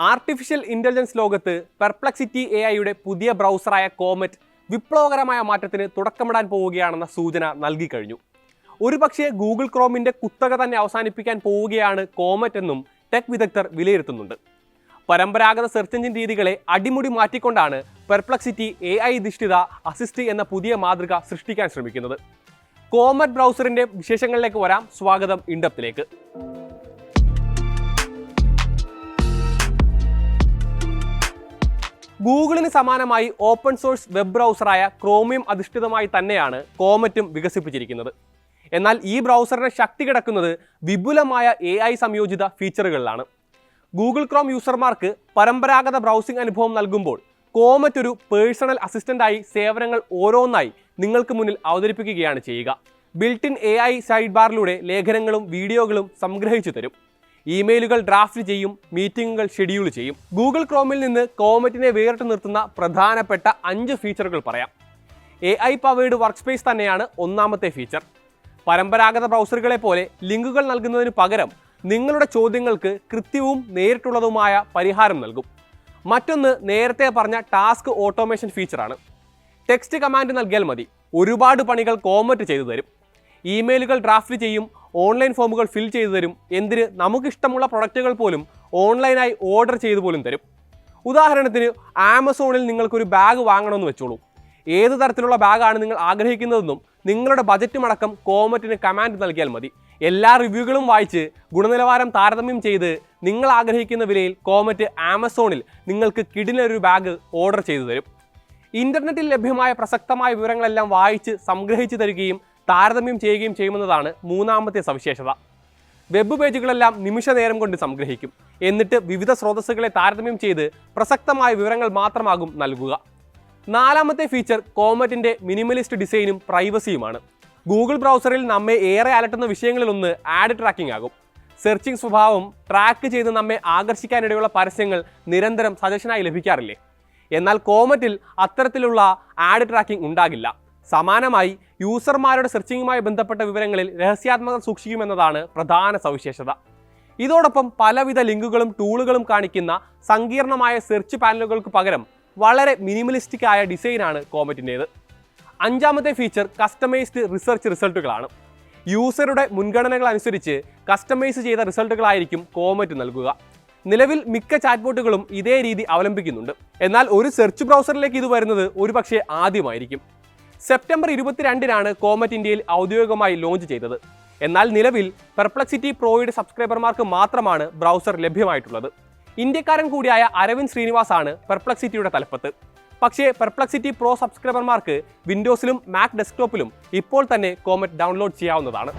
Artificial intelligence ലോകത്ത് Perplexity A ഐയുടെ പുതിയ ബ്രൗസറായ കോമറ്റ് വിപ്ലവകരമായ മാറ്റത്തിന് തുടക്കമിടാൻ പോവുകയാണെന്ന സൂചന നൽകി കഴിഞ്ഞു. ഒരുപക്ഷേ ഗൂഗിൾ ക്രോമിന്റെ കുത്തക തന്നെ അവസാനിപ്പിക്കാൻ പോവുകയാണ് കോമറ്റ് എന്നും ടെക് വിദഗ്ധർ വിലയിരുത്തുന്നുണ്ട്. പരമ്പരാഗത സെർച്ച് എഞ്ചിൻ രീതികളെ അടിമുടി മാറ്റിക്കൊണ്ടാണ് പെർപ്ലക്സിറ്റി എ ഐ ധിഷ്ഠിത അസിസ്റ്റ് എന്ന പുതിയ മാതൃക സൃഷ്ടിക്കാൻ ശ്രമിക്കുന്നത്. കോമറ്റ് ബ്രൗസറിന്റെ വിശേഷങ്ങളിലേക്ക് വരാം. സ്വാഗതം ഇൻഡപ്തിലേക്ക്. ഗൂഗിളിന് സമാനമായി ഓപ്പൺ സോഴ്സ് വെബ് ബ്രൗസറായ ക്രോമിയം അധിഷ്ഠിതമായി തന്നെയാണ് കോമറ്റും വികസിപ്പിച്ചിരിക്കുന്നത്. എന്നാൽ ഈ ബ്രൗസറിന് ശക്തി കിടക്കുന്നത് വിപുലമായ എ ഐ സംയോജിത ഫീച്ചറുകളിലാണ്. ഗൂഗിൾ ക്രോം യൂസർമാർക്ക് പരമ്പരാഗത ബ്രൗസിംഗ് അനുഭവം നൽകുമ്പോൾ കോമറ്റ് ഒരു പേഴ്സണൽ അസിസ്റ്റന്റായി സേവനങ്ങൾ ഓരോന്നായി നിങ്ങൾക്ക് മുന്നിൽ അവതരിപ്പിക്കുകയാണ് ചെയ്യുക. Built in A I side ബാറിലൂടെ ലേഖനങ്ങളും വീഡിയോകളും സംഗ്രഹിച്ചു തരും. ഇമെയിലുകൾ ഡ്രാഫ്റ്റ് ചെയ്യും മീറ്റിംഗുകൾ ഷെഡ്യൂൾ ചെയ്യും. ഗൂഗിൾ ക്രോമിൽ നിന്ന് കോമറ്റിനെ വേറിട്ട് നിർത്തുന്ന പ്രധാനപ്പെട്ട അഞ്ച് ഫീച്ചറുകൾ പറയാം. A I powered work space തന്നെയാണ് ഒന്നാമത്തെ ഫീച്ചർ പരമ്പരാഗത ബ്രൗസറുകളെ പോലെ ലിങ്കുകൾ നൽകുന്നതിന് പകരം നിങ്ങളുടെ ചോദ്യങ്ങൾക്ക് കൃത്യവും നേരിട്ടുള്ളതുമായ പരിഹാരം നൽകും. മറ്റൊന്ന് നേരത്തെ പറഞ്ഞ ടാസ്ക് ഓട്ടോമേഷൻ ഫീച്ചറാണ് ടെക്സ്റ്റ് കമാൻഡ് നൽകിയാൽ മതി. ഒരുപാട് പണികൾ കോമറ്റ് ചെയ്തു തരും. ഇമെയിലുകൾ ഡ്രാഫ്റ്റ് ചെയ്യും ഓൺലൈൻ ഫോമുകൾ ഫിൽ ചെയ്തു തരും എന്തിന് നമുക്കിഷ്ടമുള്ള പ്രൊഡക്റ്റുകൾ പോലും ഓൺലൈനായി ഓർഡർ ചെയ്തു പോലും തരും. ഉദാഹരണത്തിന് ആമസോണിൽ നിങ്ങൾക്കൊരു ബാഗ് വാങ്ങണമെന്ന് വെച്ചോളൂ. ഏത് തരത്തിലുള്ള ബാഗാണ് നിങ്ങൾ ആഗ്രഹിക്കുന്നതെന്നും നിങ്ങളുടെ ബജറ്റും അടക്കം കോമറ്റിന് കമാൻഡ് നൽകിയാൽ മതി. എല്ലാ റിവ്യൂകളും വായിച്ച് ഗുണനിലവാരം താരതമ്യം ചെയ്ത് നിങ്ങൾ ആഗ്രഹിക്കുന്ന വിലയിൽ കോമറ്റ് ആമസോണിൽ നിങ്ങൾക്ക് കിടിലൊരു ബാഗ് ഓർഡർ ചെയ്തു തരും. ഇന്റർനെറ്റിൽ ലഭ്യമായ പ്രസക്തമായ വിവരങ്ങളെല്ലാം വായിച്ച് സംഗ്രഹിച്ചു തരികയും താരതമ്യം ചെയ്യുകയും ചെയ്യുമെന്നതാണ് മൂന്നാമത്തെ സവിശേഷത. വെബ് പേജുകളെല്ലാം നിമിഷ നേരം കൊണ്ട് സംഗ്രഹിക്കും. എന്നിട്ട് വിവിധ സ്രോതസ്സുകളെ താരതമ്യം ചെയ്ത് പ്രസക്തമായ വിവരങ്ങൾ മാത്രമാകും നൽകുക. നാലാമത്തെ ഫീച്ചർ കോമറ്റിന്റെ മിനിമലിസ്റ്റ് ഡിസൈനും പ്രൈവസിയുമാണ് ഗൂഗിൾ ബ്രൗസറിൽ നമ്മെ ഏറെ അലട്ടുന്ന വിഷയങ്ങളിലൊന്ന് ആഡ് ട്രാക്കിംഗ് ആകും. സെർച്ചിങ് സ്വഭാവം ട്രാക്ക് ചെയ്ത് നമ്മെ ആകർഷിക്കാനിടയുള്ള പരസ്യങ്ങൾ നിരന്തരം സജഷനായി ലഭിക്കാറില്ലേ? എന്നാൽ കോമറ്റിൽ അത്തരത്തിലുള്ള ആഡ് ട്രാക്കിംഗ് ഉണ്ടാകില്ല. സമാനമായി യൂസർമാരുടെ സെർച്ചിങ്ങുമായി ബന്ധപ്പെട്ട വിവരങ്ങളിൽ രഹസ്യാത്മകത സൂക്ഷിക്കുമെന്നതാണ് പ്രധാന സവിശേഷത. ഇതോടൊപ്പം പലവിധ ലിങ്കുകളും ടൂളുകളും കാണിക്കുന്ന സങ്കീർണമായ സെർച്ച് പാനലുകൾക്ക് പകരം വളരെ മിനിമലിസ്റ്റിക് ആയ ഡിസൈനാണ് കോമറ്റിന്റേത്. അഞ്ചാമത്തെ ഫീച്ചർ കസ്റ്റമൈസ്ഡ് റിസർച്ച് റിസൾട്ടുകളാണ്. യൂസറുടെ മുൻഗണനകൾ അനുസരിച്ച് കസ്റ്റമൈസ് ചെയ്ത റിസൾട്ടുകളായിരിക്കും കോമറ്റ് നൽകുക. നിലവിൽ മിക്ക ചാറ്റ്ബോട്ടുകളും ഇതേ രീതി അവലംബിക്കുന്നുണ്ട്. എന്നാൽ ഒരു സെർച്ച് ബ്രൗസറിലേക്ക് ഇത് വരുന്നത് ഒരുപക്ഷെ ആദ്യമായിരിക്കും. സെപ്റ്റംബർ ഇരുപത്തിരണ്ടിനാണ് കോമറ്റ് ഇന്ത്യയിൽ ഔദ്യോഗികമായി ലോഞ്ച് ചെയ്തത്. എന്നാൽ നിലവിൽ പെർപ്ലക്സിറ്റി പ്രോയുടെ സബ്സ്ക്രൈബർമാർക്ക് മാത്രമാണ് ബ്രൗസർ ലഭ്യമായിട്ടുള്ളത്. ഇന്ത്യക്കാരൻ കൂടിയായ അരവിന്ദ് ശ്രീനിവാസ് ആണ് പെർപ്ലക്സിറ്റിയുടെ തലപ്പത്ത്. പക്ഷേ പെർപ്ലക്സിറ്റി പ്രോ സബ്സ്ക്രൈബർമാർക്ക് വിൻഡോസിലും മാക് ഡെസ്ക്ടോപ്പിലും ഇപ്പോൾ തന്നെ കോമറ്റ് ഡൗൺലോഡ് ചെയ്യാവുന്നതാണ്.